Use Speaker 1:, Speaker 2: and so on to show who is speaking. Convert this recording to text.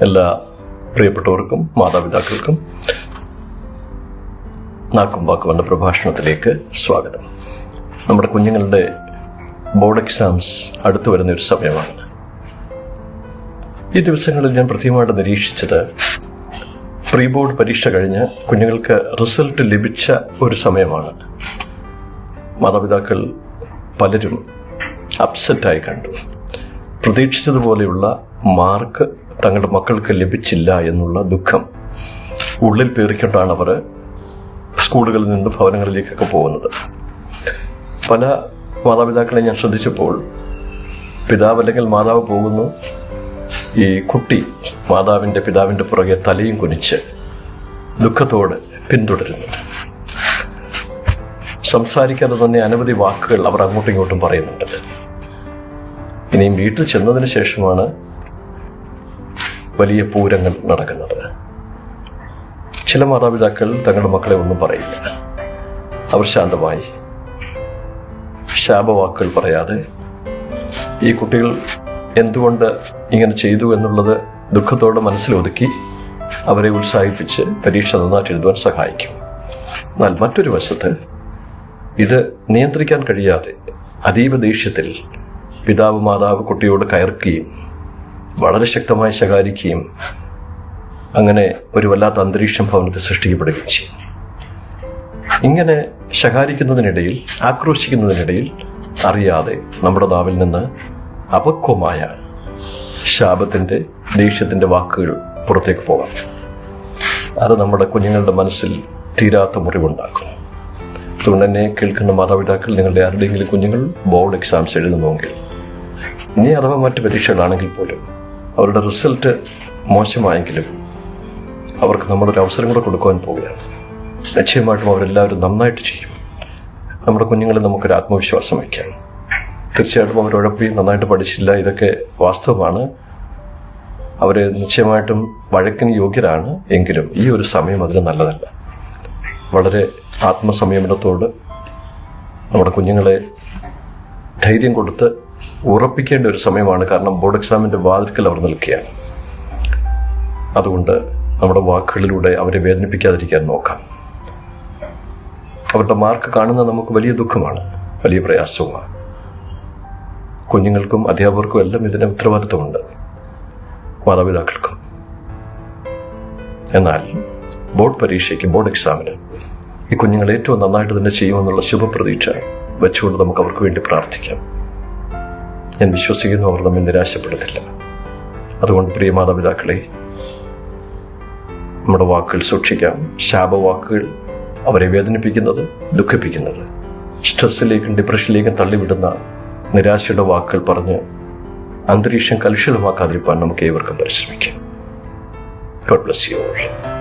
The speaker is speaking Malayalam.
Speaker 1: എല്ലാ പ്രിയപ്പെട്ടവർക്കും മാതാപിതാക്കൾക്കും നാക്കും വാക്കും എന്ന പ്രഭാഷണത്തിലേക്ക് സ്വാഗതം. നമ്മുടെ കുഞ്ഞുങ്ങളുടെ ബോർഡ് എക്സാംസ് അടുത്തു വരുന്ന ഒരു സമയമാണ്. ഈ ദിവസങ്ങളിൽ ഞാൻ പ്രത്യേകമായിട്ട് നിരീക്ഷിച്ചത് പ്രീ ബോർഡ് പരീക്ഷ കഴിഞ്ഞ് കുഞ്ഞുങ്ങൾക്ക് റിസൾട്ട് ലഭിച്ച ഒരു സമയമാണ്. മാതാപിതാക്കൾ പലരും അപ്സെറ്റായി കണ്ടു. പ്രതീക്ഷിച്ചതുപോലെയുള്ള മാർക്ക് തങ്ങളുടെ മക്കൾക്ക് ലഭിച്ചില്ല എന്നുള്ള ദുഃഖം ഉള്ളിൽ പേറിക്കൊണ്ടാണ് അവർ സ്കൂളുകളിൽ നിന്ന് ഭവനങ്ങളിലേക്കൊക്കെ പോകുന്നത്. പല മാതാപിതാക്കളെ ഞാൻ ശ്രദ്ധിച്ചപ്പോൾ പിതാവ് അല്ലെങ്കിൽ മാതാവ് പോകുന്നു ഈ കുട്ടി മാതാവിന്റെ പിതാവിന്റെ പുറകെ തലയും കുനിച്ച് ദുഃഖത്തോടെ പിന്തുടരുന്നു. സംസാരിക്കാതെ തന്നെ അനവധി വാക്കുകൾ അവർ അങ്ങോട്ടും ഇങ്ങോട്ടും പറയുന്നുണ്ട്. ഇനിയും വീട്ടിൽ ചെന്നതിന് ശേഷമാണ് വലിയ പൂരങ്ങൾ നടക്കുന്നത്. ചില മാതാപിതാക്കൾ തങ്ങളുടെ മക്കളെ ഒന്നും പറയില്ല. അവർ ശാന്തമായി ശാപവാക്കുകൾ പറയാതെ ഈ കുട്ടികൾ എന്തുകൊണ്ട് ഇങ്ങനെ ചെയ്തു എന്നുള്ളത് ദുഃഖത്തോടെ മനസ്സിലൊതുക്കി അവരെ ഉത്സാഹിപ്പിച്ച് പരീക്ഷ നന്നായിട്ട് എഴുതുവാൻ സഹായിക്കും. എന്നാൽ മറ്റൊരു വശത്ത് ഇത് നിയന്ത്രിക്കാൻ കഴിയാതെ അതീവ ദേഷ്യത്തിൽ പിതാവ് മാതാവ് കുട്ടിയോട് കയർക്കുകയും വളരെ ശക്തമായി ശകാരിക്കുകയും അങ്ങനെ ഒരു വല്ലാത്ത അന്തരീക്ഷം ഭവനത്തിൽ സൃഷ്ടിക്കപ്പെടുകയും ചെയ്യും ഇങ്ങനെ ശകാരിക്കുന്നതിനിടയിൽ ആക്രോശിക്കുന്നതിനിടയിൽ അറിയാതെ നമ്മുടെ നാവിൽ നിന്ന് അപക്വമായ ശാപത്തിന്റെ ദേഷ്യത്തിന്റെ വാക്കുകൾ പുറത്തേക്ക് പോകാം. അത് നമ്മുടെ കുഞ്ഞുങ്ങളുടെ മനസ്സിൽ തീരാത്ത മുറിവുണ്ടാക്കും. അതുകൊണ്ട് തന്നെ കേൾക്കുന്ന മാതാപിതാക്കൾ നിങ്ങളുടെ ആരുടെയെങ്കിലും കുഞ്ഞുങ്ങൾ ബോർഡ് എക്സാംസ് എഴുതുന്നുവെങ്കിൽ ഇനി അഥവാ മറ്റ് പരീക്ഷകളാണെങ്കിൽ പോലും അവരുടെ റിസൾട്ട് മോശമായെങ്കിലും അവർക്ക് നമ്മളൊരു അവസരം കൂടെ കൊടുക്കുവാൻ പോവുകയാണ്. നിശ്ചയമായിട്ടും അവരെല്ലാവരും നന്നായിട്ട് ചെയ്യും. നമ്മുടെ കുഞ്ഞുങ്ങളെ നമുക്കൊരു ആത്മവിശ്വാസം വയ്ക്കാം. തീർച്ചയായിട്ടും അവർ ഉഴപ്പി നന്നായിട്ട് പഠിച്ചില്ല ഇതൊക്കെ വാസ്തവമാണ്. അവർ നിശ്ചയമായിട്ടും വഴക്കിന് യോഗ്യരാണ് എങ്കിലും ഈ ഒരു സമയം അതിന് നല്ലതല്ല. വളരെ ആത്മസംയമനത്തോട് നമ്മുടെ കുഞ്ഞുങ്ങളെ ധൈര്യം കൊടുത്ത് ഉറപ്പിക്കേണ്ട ഒരു സമയമാണ് കാരണം ബോർഡ് എക്സാമിന്റെ വാതിൽക്കൽ അവർ നിൽക്കുകയാണ്. അതുകൊണ്ട് നമ്മുടെ വാക്കുകളിലൂടെ അവരെ വേദനിപ്പിക്കാതിരിക്കാൻ നോക്കാം. അവരുടെ മാർക്ക് കാണുന്ന നമുക്ക് വലിയ ദുഃഖമാണ് വലിയ പ്രയാസവുമാണ്. കുഞ്ഞുങ്ങൾക്കും അധ്യാപകർക്കും എല്ലാം ഇതിന് ഉത്തരവാദിത്വമുണ്ട് മാതാപിതാക്കൾക്കും. എന്നാൽ ബോർഡ് പരീക്ഷയ്ക്ക് ബോർഡ് എക്സാമിന് ഈ കുഞ്ഞുങ്ങൾ ഏറ്റവും നന്നായിട്ട് തന്നെ ചെയ്യുമെന്നുള്ള ശുഭപ്രതീക്ഷ വെച്ചുകൊണ്ട് നമുക്ക് അവർക്ക് വേണ്ടി പ്രാർത്ഥിക്കാം. ഞാൻ വിശ്വസിക്കുന്നു അവർ നമ്മെ നിരാശപ്പെടുത്തില്ല. അതുകൊണ്ട് പ്രിയ മാതാപിതാക്കളെ നമ്മുടെ വാക്കുകൾ സൂക്ഷിക്കാം. ശാപവാക്കുകൾ അവരെ വേദനിപ്പിക്കുന്നത് ദുഃഖിപ്പിക്കുന്നത്. സ്ട്രെസ്സിലേക്കും ഡിപ്രഷനിലേക്കും തള്ളിവിടുന്ന നിരാശയുടെ വാക്കുകൾ പറഞ്ഞ് അന്തരീക്ഷം കലുഷിതമാക്കാതിരിക്കാൻ നമുക്ക് ഏവർക്കും പരിശ്രമിക്കാം. God bless you all